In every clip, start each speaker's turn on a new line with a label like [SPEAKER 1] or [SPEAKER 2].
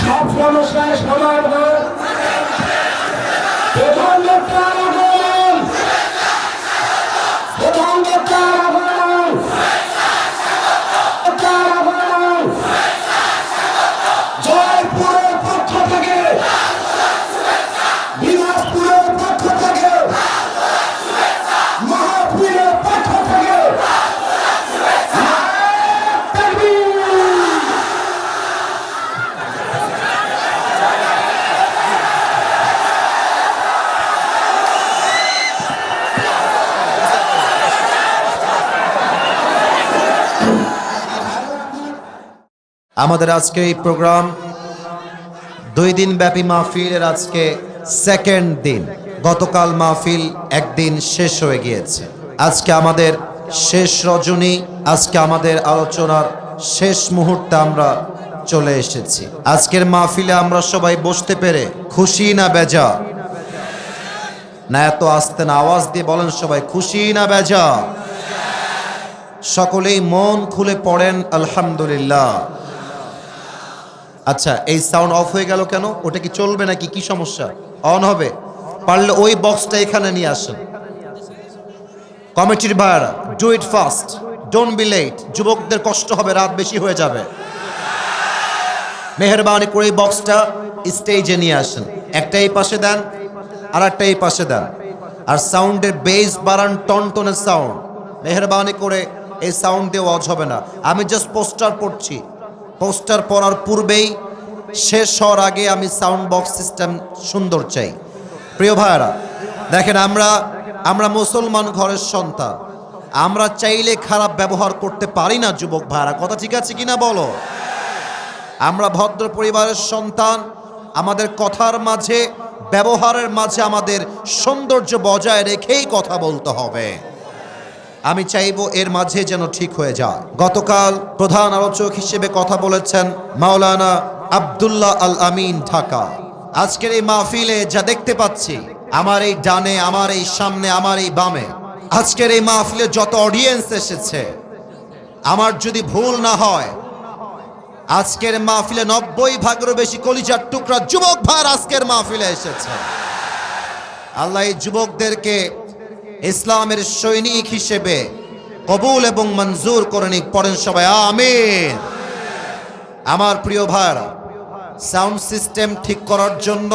[SPEAKER 1] সব সমস্যার সমাধান।
[SPEAKER 2] আমাদের আজকে এই প্রোগ্রাম দুই দিন ব্যাপী মাহফিলের আজকে সেকেন্ড দিন। গতকাল মাহফিল একদিন শেষ হয়ে গিয়েছে। আজকে আমাদের শেষ রজনী, আজকে আমাদের আলোচনার শেষ মুহূর্তে আমরা চলে এসেছি। আজকের মাহফিলে আমরা সবাই বসতে পেরে খুশি না বেজা না, এত আস্তে না, আওয়াজ দিয়ে বলেন সবাই, খুশি না বেজা সকলেই মন খুলে পড়েন, আলহামদুলিল্লাহ। আচ্ছা এই সাউন্ড অফ হয়ে গেল কেন? ওটা কি চলবে নাকি? কি সমস্যা? অন হবে? পারলে ওই বক্সটা এখানে নিয়ে আসেন। কমিটির ভাইয়ারা do it fast don't be late যুবকদের কষ্ট হবে, রাত বেশি হয়ে যাবে। মেহরবানি করে এই বক্সটা স্টেজে নিয়ে আসেন। একটা এই পাশে দেন আর একটা এই পাশে দেন। আর সাউন্ডের বেস বাড়ান টন টনের সাউন্ড মেহরবানি করে এই সাউন্ড দিয়ে ওয়াজ হবে না। আমি জাস্ট পোস্টার পড়ছি। পোস্টার পড়ার পূর্বেই শেষ হওয়ার আগে আমি সাউন্ড বক্স সিস্টেম সুন্দর চাই। প্রিয় ভাইয়ারা, দেখেন আমরা আমরা মুসলমান ঘরের সন্তান। আমরা চাইলে খারাপ ব্যবহার করতে পারি না, যুবক ভাইয়ারা। কথা ঠিক আছে কিনা বলো? আমরা ভদ্র পরিবারের সন্তান, আমাদের কথার মাঝে, ব্যবহারের মাঝে আমাদের সৌন্দর্য বজায় রেখেই কথা বলতে হবে। আমি চাইব এর মাঝে যেন ঠিক হয়ে যায়। গতকাল প্রধান আলোচক হিসেবে কথা বলেছেন মাওলানা আব্দুল্লাহ আল আমিন ঢাকা। আজকের এই মাহফিলে যা দেখতে পাচ্ছি, আমার এই ডানে, আমার এই সামনে, আমার এই বামে, আজকের এই মাহফিলে যত অডিয়েন্স এসেছে, আমার যদি ভুল না হয়, আজকের মাহফিলে নব্বই ভাগেরও বেশি কলিজার টুকরা যুবক ভার আজকের মাহফিলে এসেছে। আল্লাহ এই যুবকদেরকে ইসলামের সৈনিক হিসেবে কবুল এবং মঞ্জুর করে নিক। পড়েন সবাই, আমিন। আমার প্রিয় ভাইরা সাউন্ড সিস্টেম ঠিক করার জন্য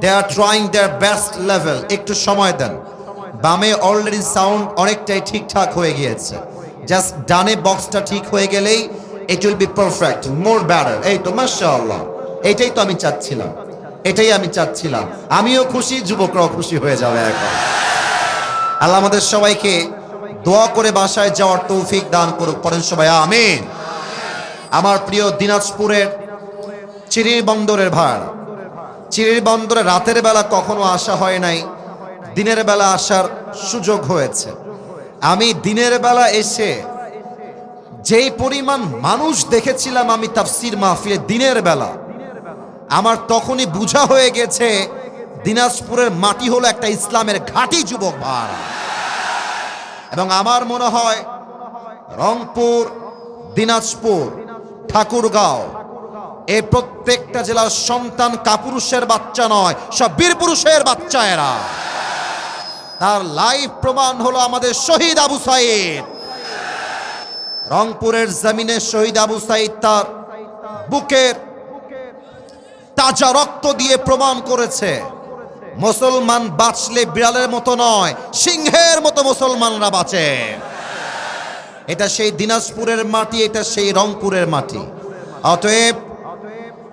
[SPEAKER 2] they are trying their best level একটু সময় দেন। বামে অলরেডি সাউন্ড অনেকটাই ঠিকঠাক হয়ে গিয়েছে। জাস্ট ডানে বক্সটা ঠিক হয়ে গেলেই it will be perfect more better এই তো, মাশাআল্লাহ। এটাই তো আমি চাচ্ছিলাম। এটাই আমি চাচ্ছিলাম। আমিও খুশি, যুবকরাও খুশি হয়ে যাবে এখন। আল্লাহ আমাদের সবাইকে দোয়া করে বাসায় যাওয়ার তৌফিক দান করুক। পড়েন সবাই, আমিন। আমার প্রিয় দিনাজপুরের চিরির বন্দরের ভাড় চিরির বন্দরে রাতের বেলা কখনো আসা হয় নাই। দিনের বেলা আসার সুযোগ হয়েছে। আমি দিনের বেলা এসে যেই পরিমাণ মানুষ দেখেছিলাম আমি তাফসির মাহফিলে দিনের বেলা, আমার তখনই বুঝা হয়ে গেছে দিনাজপুরের মাটি হলো একটা ইসলামের ঘাঁটি, যুবক ভাড় এবং আমার মনে হয় রংপুর, দিনাজপুর, ঠাকুরগাঁও এই প্রত্যেকটা জেলার সন্তান কাপুরুষের বাচ্চা নয়, সব বীর পুরুষের বাচ্চা এরা। তার লাইভ প্রমাণ হলো আমাদের শহীদ আবু সাইদ। রংপুরের জমিনে শহীদ আবু সাইদ তার বুকের তাজা রক্ত দিয়ে প্রমাণ করেছে। মুসলমান বাঁচলে বিড়ালের মতো নয়, সিংহের মতো মুসলমানরা বাঁচে। এটা সেই দিনাজপুরের মাটি, এটা সেই রংপুরের মাটি। অতএব,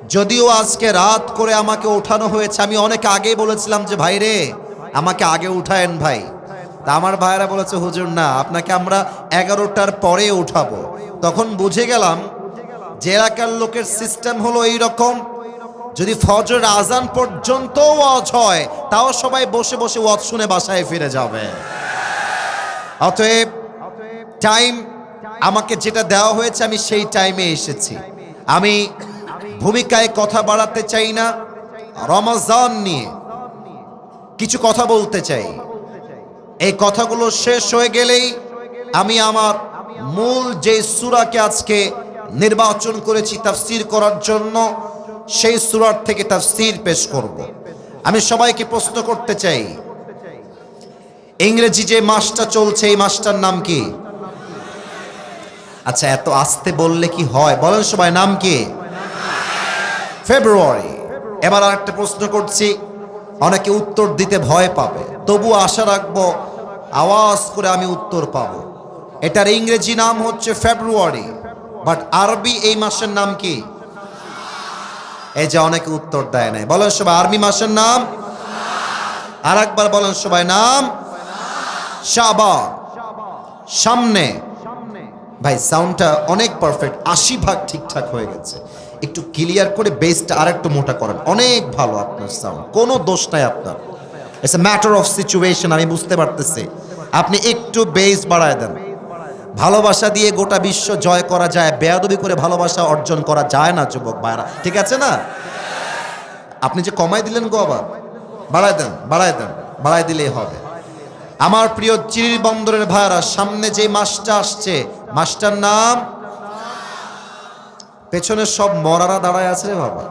[SPEAKER 2] যদিও আজকে রাত করে আমাকে ওঠানো হয়েছে, আমি অনেক আগে বলেছিলাম যে, ভাই রে, আমাকে আগে উঠায়েন ভাই। তা আমার ভাইরা বলেছে, হুজুর, না, আপনাকে আমরা এগারোটার পরে উঠাবো। তখন বুঝে গেলাম, যে এলাকার লোকের সিস্টেম হলো এই রকম যদি ফজর আজান পর্যন্ত ওয়াজ হয়, তাও সবাই বসে বসে ওয়াজ শুনে বাসায় ফিরে যাবে। অতএব টাইম আমাকে যেটা দেওয়া হয়েছে, আমি সেই টাইমে এসেছি। আমি ভূমিকায় কথা বাড়াতে চাই না, রমাজান নিয়ে কিছু কথা বলতে চাই। এই কথাগুলো শেষ হয়ে গেলেই আমি আমার মূল যে সুরাকে আজকে নির্বাচন করেছি, তাফসির করার জন্য সেই সুরার থেকে তার তাফসির পেশ করব। আমি সবাইকে প্রশ্ন করতে চাই। ইংরেজি যে মাসটা চলছে, এই মাসটার নাম কি? আচ্ছা এত আস্তে বললে কি হয়? বলেন সবাই, নাম কি? ফেব্রুয়ারি। এবার আর একটা প্রশ্ন করছি। অনেকে উত্তর দিতে ভয় পাবে। তবু আশা রাখব, আওয়াজ করে আমি উত্তর পাবো। এটার ইংরেজি নাম হচ্ছে ফেব্রুয়ারি, বাট আরবি এই মাসের নাম কি? এই যে অনেকে উত্তর দেয় নাই। বলেন সবাই, আর্মি মাসের নাম? আর একবার বলেন সবাই, নাম? সামনে। ভাই সাউন্ডটা অনেক পারফেক্ট আশি ভাগ ঠিকঠাক হয়ে গেছে। একটু ক্লিয়ার করে বেসটা আর একটু মোটা করেন। অনেক ভালো আপনার সাউন্ড কোনো দোষ নাই আপনার। It's a matter of situation আমি বুঝতে পারতেছি। আপনি একটু বেস বাড়ায় দেন। ভালোবাসা দিয়ে গোটা বিশ্ব জয় করা যায়, বেয়াদবি করে ভালোবাসা অর্জন করা যায় না, যুবক ভাইরা ঠিক আছে না? আপনি যে কমাই দিলেন গো আবার। বাড়ায় দেন বাড়ায় দেন বাড়ায় দিলেই হবে। আমার প্রিয় চিরির বন্দরের ভাইরা সামনে যে মাসটা আসছে, মাসটার নাম? পেছনে সব মরারা দাঁড়ায় আছে রে বাবা।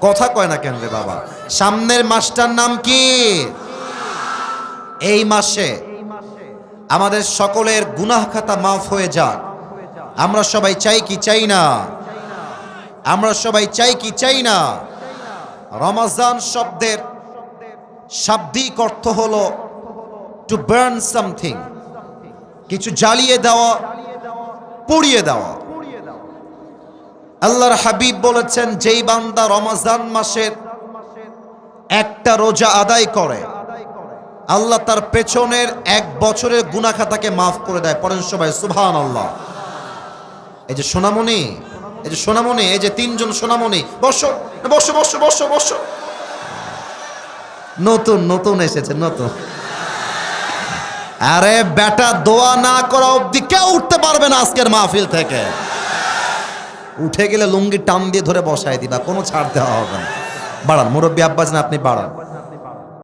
[SPEAKER 2] কথা কয় না কেন রে বাবা? সামনের মাসটার নাম কি? এই মাসে। আমাদের সকলের গুনাহ খাতা মাফ হয়ে যাক। আমরা সবাই চাই কি চাই না? আমরা সবাই চাই কি চাই না? রমাজান শব্দের শাব্দিক অর্থ হলো টু বার্ন সামথিং কিছু জ্বালিয়ে দেওয়া, পুড়িয়ে দেওয়া। আল্লাহর হাবিব বলেছেন, যেই বান্দা রমাজান মাসের একটা রোজা আদায় করে আল্লাহ তার পেছনের এক বছরের গুনাখাতাকে মাফ করে দেয়। পরেন সবাই সুবহান আল্লাহ এই যে সোনামণি, এই যে সোনামণি, এই যে তিনজন সোনামণি, বসো বসো বসো বসো বসো। নতুন নতুন এসেছে, নতুন। আরে বেটা, দোয়া না করা অবধি কেউ উঠতে পারবে না আজকের মাহফিল থেকে। উঠে গেলে লুঙ্গি টান দিয়ে ধরে বসায় দিবা, কোনো ছাড় দেওয়া হবে না। বাড়ান, মুরব্বী আব্বাস না, আপনি বাড়ান।